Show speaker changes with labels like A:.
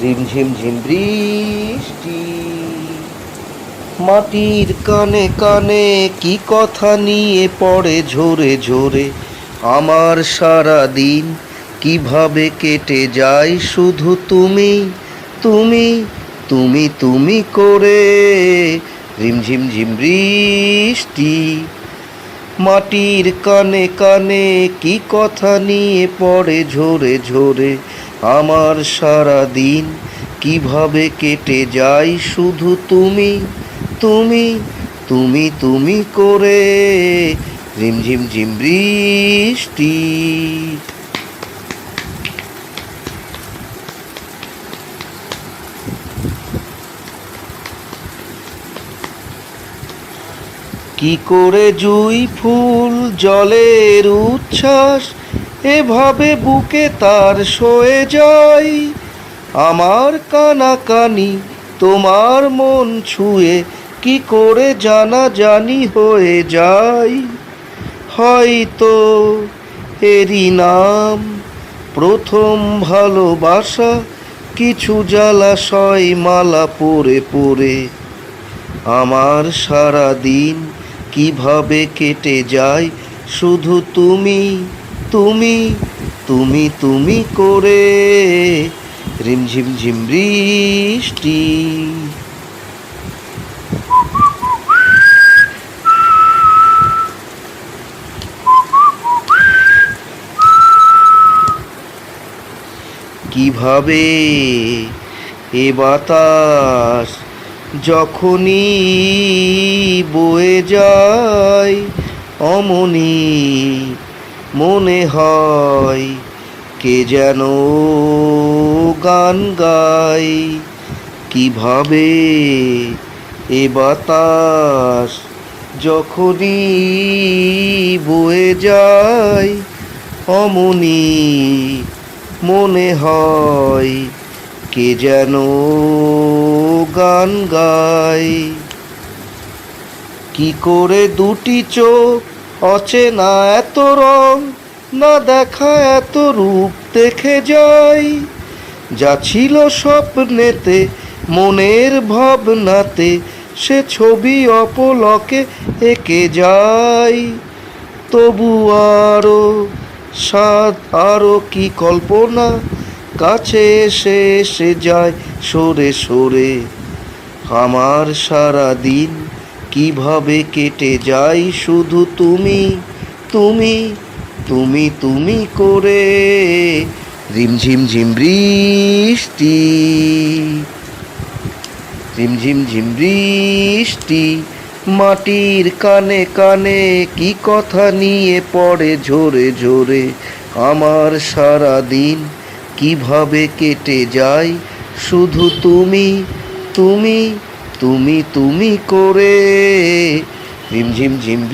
A: রিমঝিম ঝিম বৃষ্টি। মাটির কানে কানে কি কথা নিয়ে পড়ে ঝরে ঝরে। আমার সারা দিন কীভাবে কেটে যায় শুধু তুমি তুমি তুমি তুমি করে। রিমঝিম ঝিম বৃষ্টি। মাটির কানে কানে কি কথা নিয়ে পড়ে ঝরে ঝরে। আমার সারা দিন কীভাবে কেটে যাই শুধু তুমি তুমি তুমি তুমি করে রিমঝিম ঝিম বৃষ্টি। কি করে জুই ফুল জলের উচ্ছ্বাস এভাবে বুকে তার সয়ে যায় আমার কানাকানি, তোমার মন ছুঁয়ে কি করে জানা জানি হয়ে যায় হয়তো এরই নাম, প্রথম ভালোবাসা, কিছু জ্বালাশয় মালা পরে পরে। আমার সারা দিন কীভাবে কেটে যায়, শুধু তুমি তুমি তুমি তুমি করে রিমঝিম ঝিম বৃষ্টি। কীভাবে এ বাতাস যখনই বয়ে যায় অমনি মনে হয় কে যেন গান গায়। কীভাবে এ বাতাস যখনই বয়ে যায়, অমনি মনে হয় কে যেন গান গায়। কি করে দুটি চোখ অচেনা এত রং, না দেখা এত রূপ দেখে যাই। যা ছিল স্বপ্নেতে, মনের ভাবনাতে, সে ছবি অপলকে এঁকে যায় তবু আরও স্বাদ, আরও কি কল্পনা? কাছে এসে এসে যায় সরে সরে। আমার সারা দিন কীভাবে কেটে যায় শুধু তুমি তুমি তুমি তুমি করে? রিমঝিম ঝিম বৃষ্টি ঝিমঝিম ঝিম বৃষ্টি, মাটির কানে কানে কি কথা নিয়ে পড়ে ঝরে ঝরে? আমার সারা দিন কীভাবে কেটে যায় শুধু তুমি তুমি তুমি তুমি করে ঝিম ঝিম